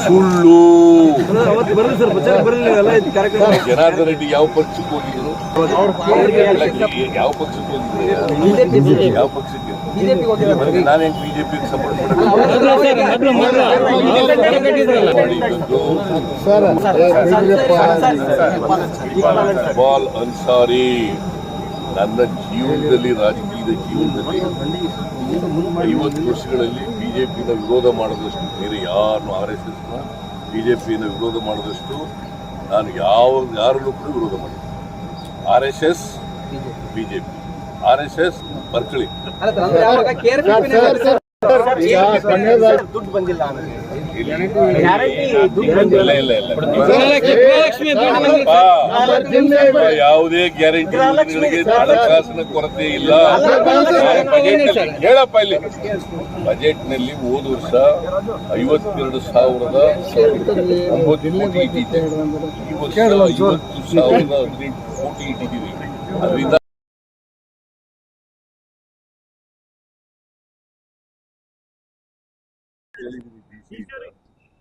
ಸುಳ್ಳು ಜನಾರ್ದನ್ ರೆಡ್ಡಿ ಯಾವ ಪಕ್ಷಕ್ಕೆ ಹೋಗಿದ್ರು ಯಾವ ಪಕ್ಷಕ್ಕೆ ಹೋಗಿದ್ರು ಯಾವ ಪಕ್ಷಕ್ಕೆ ನಾನು ಹೆಂಗ್ ಬಿಜೆಪಿಗೆ ಸಪೋರ್ಟ್ ಇಕ್ಬಾಲ್ ಅನ್ಸಾರಿ ನನ್ನ ಜೀವನದಲ್ಲಿ ರಾಜಕೀಯದ ಜೀವನದಲ್ಲಿ ಐವತ್ತು ವರ್ಷಗಳಲ್ಲಿ ಬಿಜೆಪಿನ ವಿರೋಧ ಮಾಡಿದಷ್ಟು ಬೇರೆ ಯಾರನ್ನು ಆರ್ ಎಸ್ ಎಸ್ನ ಬಿಜೆಪಿಯಿಂದ ವಿರೋಧ ಮಾಡಿದಷ್ಟು ನಾನು ಯಾವ ಯಾರಲ್ಲೂ ಕೂಡ ವಿರೋಧ ಮಾಡಿದ್ದೆ R S S BJP R S S ಬರ್ಕಳಿ ದುಡ್ಡು ಬಂದಿಲ್ಲ ಇಲ್ಲ ಇಲ್ಲ ಇಲ್ಲ. ಅಪ್ಪ, ಯಾವುದೇ ಗ್ಯಾರಂಟಿ ಯೋಜನೆಗಳಿಗೆ ಹಣಕಾಸಿನ ಕೊರತೆ ಇಲ್ಲ. ಹೇಳಪ್ಪ ಇಲ್ಲಿ. ಬಜೆಟ್ನಲ್ಲಿ ಹೋದ ವರ್ಷ ಐವತ್ತೆರಡು ಸಾವಿರದ ಒಂಬತ್ತು ಕೋಟಿ ಇಟ್ಟಿದ್ದೆ ಈ ವರ್ಷ ಐವತ್ತು ಸಾವಿರದ ಹದಿನೆಂಟು ಕೋಟಿ ಇಟ್ಟಿದ್ದೀವಿ. ಅದರಿಂದ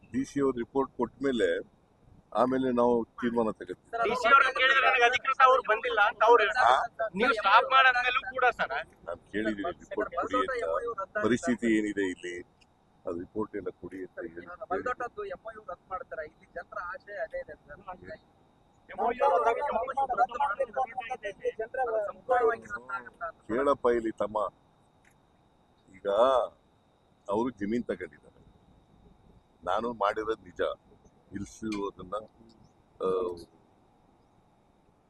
ಡಿ ಸಿ ಅವ್ರ ರಿಪೋರ್ಟ್ ಕೊಟ್ಟ ಮೇಲೆ ಆಮೇಲೆ ನಾವು ತೀರ್ಮಾನ ತಗೋತೀವಿ ಡಿಸಿ ಅವ್ರನ್ನ ಕೇಳಿದ್ರೆ ನನಗೆ ಅಧಿಕೃತ ಅವ್ರು ಬಂದಿಲ್ಲ ಅಂತ ಅವ್ರು ಹೇಳ್ತಾರೆ. ನೀವು ಸ್ಟಾಪ್ ಮಾಡಾದ್ಮೇಲೂ ಕೂಡ ಸರ್. ನಾನು ಕೇಳಿದ್ದೀನಿ ರಿಪೋರ್ಟ್ ಕೊಡಿ ಅಂತ. ಪರಿಸ್ಥಿತಿ ಏನಿದೆ ಇಲ್ಲಿ? ಅದು ರಿಪೋರ್ಟ್ ಎಲ್ಲ ಕೊಡಿ ಅಂತ ಹೇಳಿ. ಎಂಒಯು ರದ್ದು ಮಾಡ್ತಾರೆ. ಇಲ್ಲಿ ಜನರ ಆಶೆ ಅದೇ ಇದೆ ಸರ್. ಸಂಪೂರ್ಣವಾಗಿ ರದ್ದಾಗತ್ತ ಅಂತ. ಕೇಳಪ್ಪ ಇಲ್ಲಿ ತಮ್ಮ. ಈಗ ಅವರು ಜಮೀನ್ ತಗೊಂಡಿದ್ದಾರೆ. ನಾನು ಮಾಡಿರೋದು ನಿಜ. ನಿಲ್ಸಿರೋದನ್ನ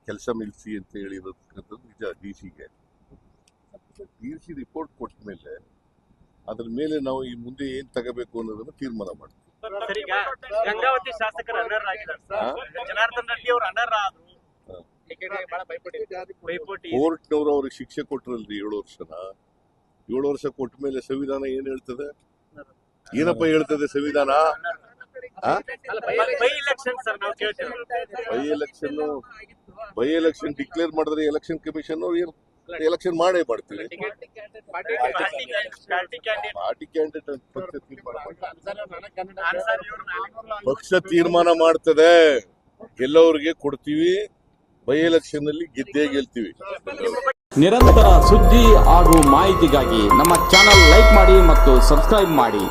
ಕೆಲಸ ನಿಲ್ಸಿ ಅಂತ ಹೇಳಿರೋದಕ್ಕಂಥದ್ದು ನಿಜ ಡಿ ಸಿಗೆ ಡಿ ಸಿ ರಿಪೋರ್ಟ್ ಕೊಟ್ಟ ಮೇಲೆ ಅದ್ರ ಮೇಲೆ ನಾವು ಈ ಮುಂದೆ ಏನ್ ತಗೋಬೇಕು ಅನ್ನೋದನ್ನ ತೀರ್ಮಾನ ಮಾಡ್ತೀವಿ. ಗಂಗಾವತಿ ಶಾಸಕರು ಜನಾರ್ದನ್ ರೆಡ್ಡಿ ಅವರು ಅನರ್ಹ ಆದ್ರು. ಕೋರ್ಟ್ನವರು ಅವ್ರಿಗೆ ಶಿಕ್ಷೆ ಕೊಟ್ರಲ್ರಿ ಏಳು ವರ್ಷನ. ಏಳು ವರ್ಷ ಕೊಟ್ಟ ಮೇಲೆ ಸಂವಿಧಾನ ಏನ್ ಹೇಳ್ತದೆ? ಏನಪ್ಪ ಹೇಳ್ತದೆ ಸಂವಿಧಾನ? ಬೈ ಎಲೆಕ್ಷನ್ ಸರ್ ನಾವು ಕೇಳ್ತೇವೆ. ಬೈ ಎಲೆಕ್ಷನ್ ಡಿಕ್ಲೇರ್ ಮಾಡಿದ್ರೆ ಎಲೆಕ್ಷನ್ ಕಮಿಷನ್ ಏನು ಎಲೆಕ್ಷನ್ ಮಾಡೇ ಮಾಡ್ತೀವಿ. ಪಾರ್ಟಿ ಕ್ಯಾಂಡಿಡೇಟ್ ಪಕ್ಷ ತೀರ್ಮಾನ ಮಾಡ್ತದೆ. ಪಕ್ಷ ತೀರ್ಮಾನ ಮಾಡ್ತದೆ. ಗೆಲ್ಲೋರಿಗೆ ಕೊಡ್ತೀವಿ. ಬೈ ಎಲೆಕ್ಷನ್ ಅಲ್ಲಿ ಗೆದ್ದೇ ಗೆಲ್ತೀವಿ. ನಿರಂತರ ಸುದ್ದಿ ಹಾಗೂ ಮಾಹಿತಿಗಾಗಿ ನಮ್ಮ ಚಾನಲ್ ಲೈಕ್ ಮಾಡಿ ಮತ್ತು ಸಬ್ಸ್ಕ್ರೈಬ್ ಮಾಡಿ.